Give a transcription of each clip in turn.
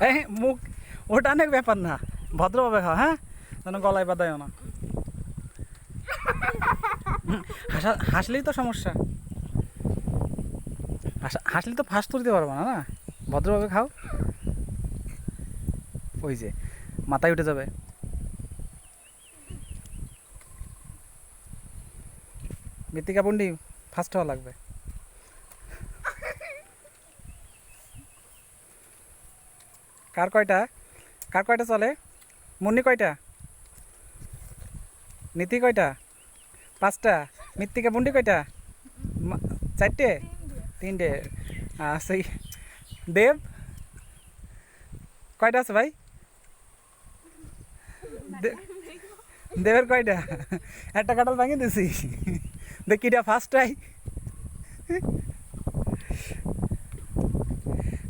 এই, মুখ, ওটা অনেক ব্যাপার না। ভদ্রভাবে খাও হ্যাঁ? যেন গলায় বাদায়ও না। হাসা- হাসলেই তো সমস্যা। হাসা- হাসলে তো ফাঁস তুলতে পারব না না? ভদ্রভাবে খাও। ওই যে, মাথায় উঠে যাবে। মৃত্তিকা পন্ডি ফার্স্ট হওয়া লাগবে। কার কয়টা? কার কয়টা চলে? মুন্নি কয়টা? নীতি কয়টা? পাঁচটা। মৃত্তিকা পুন্ডি কয়টা? চারটে? তিনটে। আর সেই দেব? কয়টা আছে ভাই? দেবের কয়টা? একটা কাঁঠাল ভাঙি দিছি। দেখিটা ফার্স্টটাই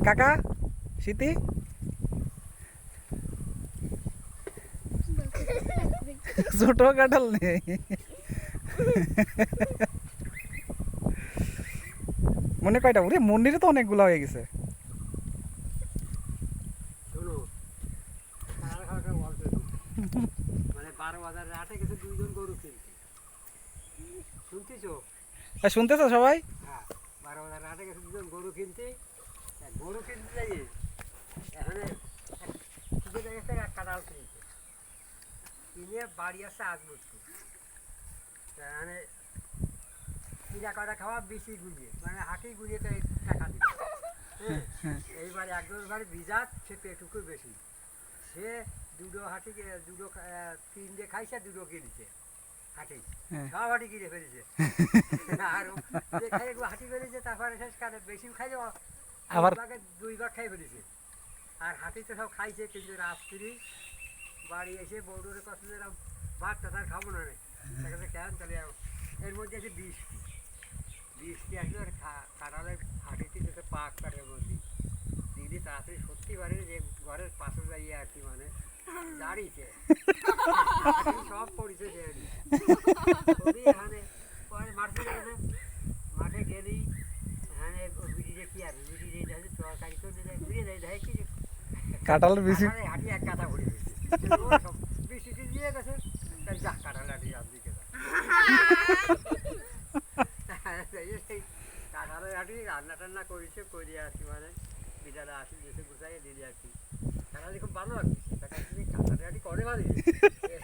কাকা? স্মৃতি ছোট কাঁঠাল নেই মনে কয়টা? ওরে মন্দিরে তো অনেকগুলো হয়ে গেছে। মানে কিনতে। শুনতেছো? সবাই? হ্যাঁ বারো বাজার রাতে গেছে দুজন গরু কিনতে। তা গরু কিনতে যাই এখানে কিনে দেখেছে এক কাঁঠাল কিনতে কিনে বাড়ি আসছে আজ বুঝতে এখানে কিনা কটা খাওয়া বেশি গুলিয়ে মানে হাঁটি গুলিয়ে তো টাকা দিবে হ্যাঁ এইবার একজন বাড়ি বিজাত সে পেটুকু বেশি। সে দুটো হাঁটি দুটো তিনটে খাইছে দুটো কিনেছে হাঁটি। হ্যাঁ। সব হাঁটি কিনে ফেলেছে। আর খাই একটু হাঁটি ফেলেছে তারপরে শেষ কাটে বেশি খাইছে আবার- দুই ভাগ খাই ফেলেছে। আর হাঁটি তো সব খাইছে কিন্তু রাত্রি বাড়ি এসে বৌডোরে দিলাম ভাতটা তার খাব না তাকে কেন চলে যাব এর মধ্যে আছে বৃষ্টি। বৃষ্টি আসলে আর কাঁঠালের হাঁটিতে যেতে পাক কাটে বলছি দিদি তাড়াতাড়ি সত্যি পারে যে ঘরের পাশে যাইয়ে আর কি মানে দাঁড়িয়েছে। সব পড়েছে দেয়নি এখানে পরে মাঠে গেছে মাঠে গেলেই এখানে বিড়িরে কি আর বিড়িরে দেখে তরকারি তো দিলে ঘুরে দেয় কি কাঁঠালের বেশি হাঁটি এক কাঁথা ভরে সব বৃষ্টিতে দিয়ে গেছে তাই যা কাঁঠাল হাঁটি আর দিকে যা সেই কাঁঠালের হাঁটি রান্না টান্না করেছে করে আর কি মানে বিড়ালে আসি দেশে গুছাই দিদি আর কি কাঁঠালি খুব ভালো লাগছে কাঁঠালের হাঁটি করে মানে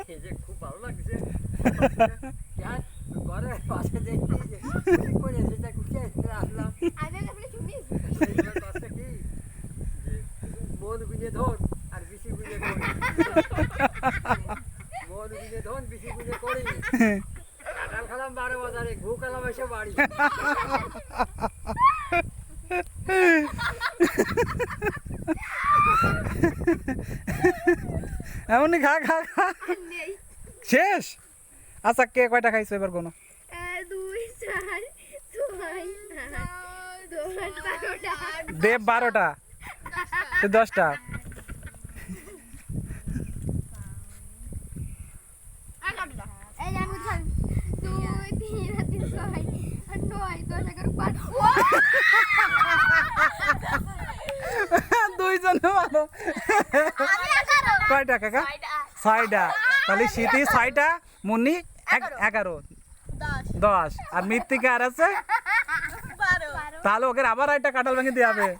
এই যে খুব ভালো লাগছে হ্যাঁ, পাশে দেখি করে সেটা গুছিয়ে আসলাম কি মন গুঁজে ধন আর বিসি গুঁজে করি মন গুঁজে ধন বিসি গুঁজে করি। ঘু খেলাম বাড়ি এমনই খা খা খা। শেষ? আচ্ছা কে কয়টা খাইছো এবার কোনো? দেব বারোটা। দশটা এই যে আমি খাই দুই তিন আর তিন ছয় আর নয় দশ এগারো বারো দুইজন ভালো আমি কয়টা কাকা? ছয়টা। তাহলে শীতি ছয়টা মুন্নি এগারো। দশ। দশ। আর মৃত্তিকা আর আছে? তাহলে ওকে আবার একটা কাঁঠাল ভেঙে দিয়ে হবে।